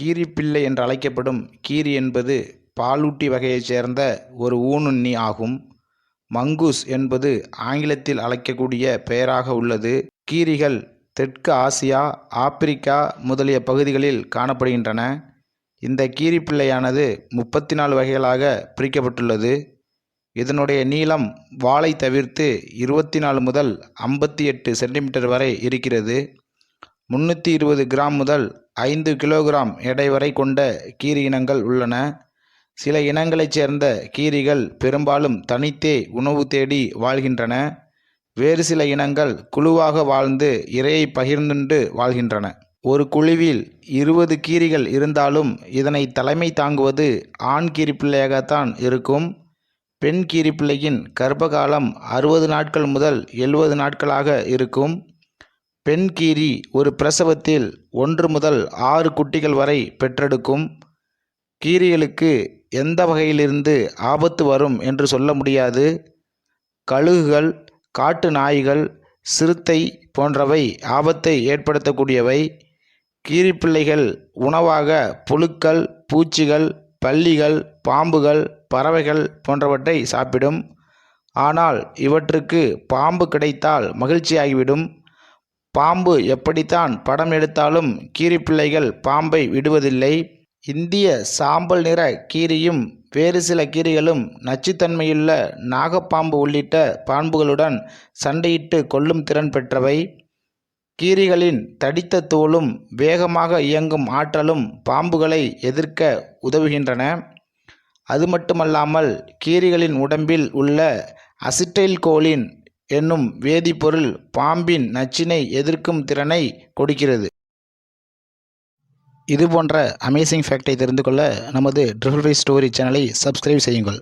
கீரிப்பிள்ளை என்று அழைக்கப்படும் கீரி என்பது பாலூட்டி வகையைச் சேர்ந்த ஒரு ஊனுண்ணி ஆகும். மங்கூஸ் என்பது ஆங்கிலத்தில் அழைக்கக்கூடிய பெயராக உள்ளது. கீரிகள் தெற்கு ஆசியா ஆப்பிரிக்கா முதலிய பகுதிகளில் காணப்படுகின்றன. இந்த கீரிப்பிள்ளையானது முப்பத்தி நாலு வகைகளாக பிரிக்கப்பட்டுள்ளது. இதனுடைய நீளம் வாளை தவிர்த்து இருபத்தி நாலு முதல் ஐம்பத்தி எட்டு சென்டிமீட்டர் வரை இருக்கிறது. முந்நூற்றி இருபது கிராம் முதல் ஐந்து கிலோகிராம் எடை வரை கொண்ட கீரி இனங்கள் உள்ளன. சில இனங்களைச் சேர்ந்த கீரிகள் பெரும்பாலும் தனித்தே உணவு தேடி வாழ்கின்றன. வேறு சில இனங்கள் குழுவாக வாழ்ந்து இரையை பகிர்ந்துண்டு வாழ்கின்றன. ஒரு குழுவில் இருபது கீரிகள் இருந்தாலும் இதனை தலைமை தாங்குவது ஆண் கீரிப்பிள்ளையாகத்தான் இருக்கும். பெண் கீரிப்பிள்ளையின் கர்ப்பகாலம் அறுபது நாட்கள் முதல் எழுபது நாட்களாக இருக்கும். பெண் கீரி ஒரு பிரசவத்தில் ஒன்று முதல் ஆறு குட்டிகள் வரை பெற்றெடுக்கும். கீரிகளுக்கு எந்த வகையிலிருந்து ஆபத்து வரும் என்று சொல்ல முடியாது. கழுகுகள் காட்டு நாய்கள் சிறுத்தை போன்றவை ஆபத்தை ஏற்படுத்தக்கூடியவை. கீரிப்பிள்ளைகள் உணவாக புழுக்கள் பூச்சிகள் பல்லிகள் பாம்புகள் பறவைகள் போன்றவற்றை சாப்பிடும். ஆனால் இவற்றுக்கு பாம்பு கிடைத்தால் மகிழ்ச்சியாகிவிடும். பாம்பு எப்படித்தான் படம் எடுத்தாலும் கீரிப்பிள்ளைகள் பாம்பை விடுவதில்லை. இந்திய சாம்பல் நிற கீரியும் வேறு சில கீரிகளும் நச்சுத்தன்மையுள்ள நாகப்பாம்பு உள்ளிட்ட பாம்புகளுடன் சண்டையிட்டு கொல்லும் திறன் பெற்றவை. கீரிகளின் தடித்த தோலும் வேகமாக இயங்கும் ஆற்றலும் பாம்புகளை எதிர்க்க உதவுகின்றன. அது மட்டுமல்லாமல் கீரிகளின் உடம்பில் உள்ள அசிட்டைல் கோலின் என்னும் வேதிப்பொருள் பாம்பின் நச்சினை எதிர்க்கும் திறனை கொடுக்கிறது. இது போன்ற அமேசிங் ஃபேக்டை தெரிந்து கொள்ள நமது ட்ரிபிள் ஃபைவ் ஸ்டோரி சேனலை சப்ஸ்கிரைப் செய்யுங்கள்.